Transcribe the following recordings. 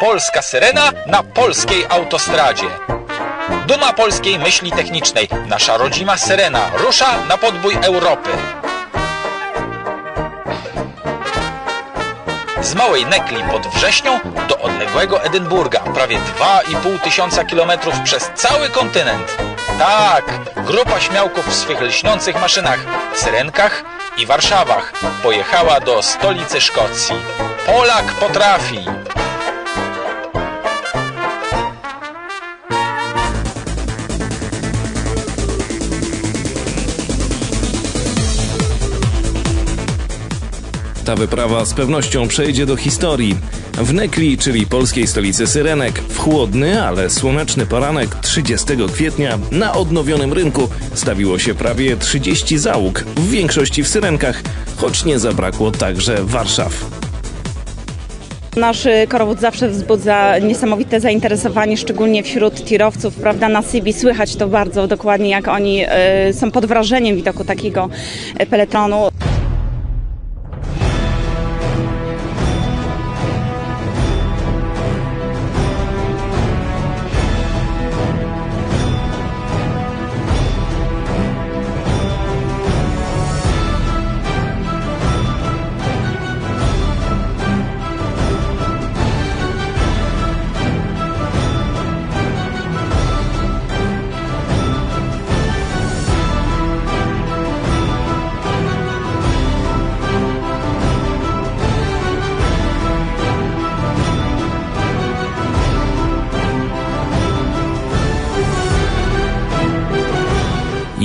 Polska syrena na polskiej autostradzie. Duma polskiej myśli technicznej. Nasza rodzima syrena rusza na podbój Europy. Z małej Nekli pod Wrześnią do odległego Edynburga, prawie 2,5 tysiąca kilometrów przez cały kontynent. Tak, grupa śmiałków w swych lśniących maszynach, syrenkach i Warszawach pojechała do stolicy Szkocji. Polak potrafi! Ta wyprawa z pewnością przejdzie do historii. W Nekli, czyli polskiej stolicy Syrenek, w chłodny, ale słoneczny poranek 30 kwietnia na odnowionym rynku stawiło się prawie 30 załóg, w większości w Syrenkach, choć nie zabrakło także Warszaw. Nasz korowód zawsze wzbudza niesamowite zainteresowanie, szczególnie wśród tirowców, prawda, na Sybii słychać to bardzo dokładnie, jak oni y, są pod wrażeniem widoku takiego y,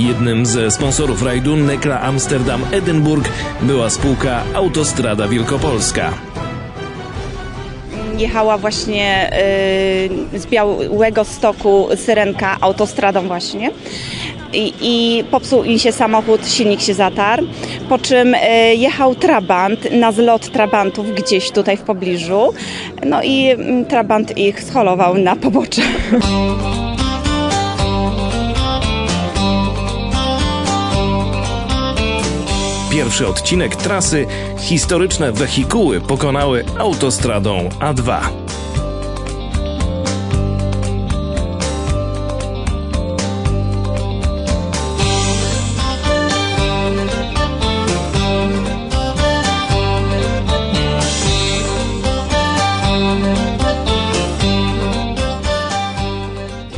Jednym ze sponsorów rajdu Nekla Amsterdam Edynburg była spółka Autostrada Wielkopolska. Jechała właśnie y, z Białego Stoku Syrenka autostradą właśnie. I, I popsuł im się samochód, silnik się zatarł, po czym y, jechał Trabant na zlot Trabantów gdzieś tutaj w pobliżu. No i mm, Trabant ich scholował na pobocze. Pierwszy odcinek trasy historyczne wehikuły pokonały autostradą A2.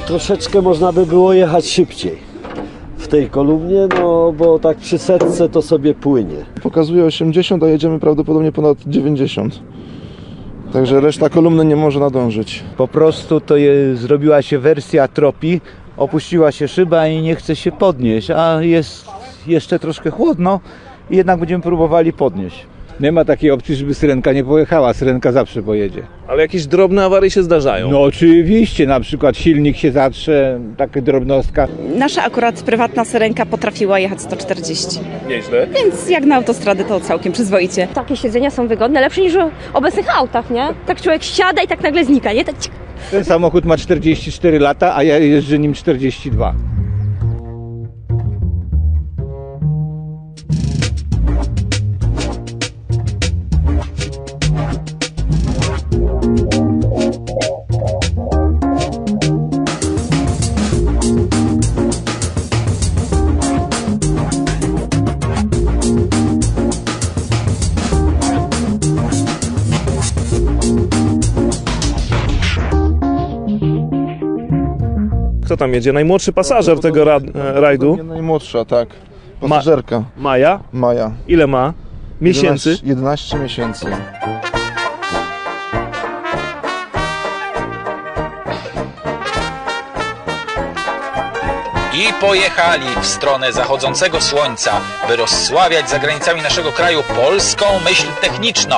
Troszeczkę można by było jechać szybciej tej kolumnie, no bo tak przy setce to sobie płynie. Pokazuje 80, a jedziemy prawdopodobnie ponad 90. Także reszta kolumny nie może nadążyć. Po prostu to je, zrobiła się wersja tropi, opuściła się szyba i nie chce się podnieść, a jest jeszcze troszkę chłodno i jednak będziemy próbowali podnieść. Nie ma takiej opcji, żeby syrenka nie pojechała, syrenka zawsze pojedzie. Ale jakieś drobne awarie się zdarzają. No oczywiście, na przykład silnik się zatrze, taka drobnostka. Nasza akurat prywatna Syrenka potrafiła jechać 140. Nieźle. Więc jak na autostradę to całkiem przyzwoicie. Takie siedzenia są wygodne, lepsze niż w obecnych autach, nie? Tak człowiek siada i tak nagle znika, nie? Tak. Ten samochód ma 44 lata, a ja jeżdżę nim 42. Kto tam jedzie? Najmłodszy pasażer tego ra- e, rajdu? Nie najmłodsza, tak. Pasażerka. Maja. Maja. Ile ma? Miesięcy? 11, 11 miesięcy. I pojechali w stronę zachodzącego słońca, by rozsławiać za granicami naszego kraju polską myśl techniczną.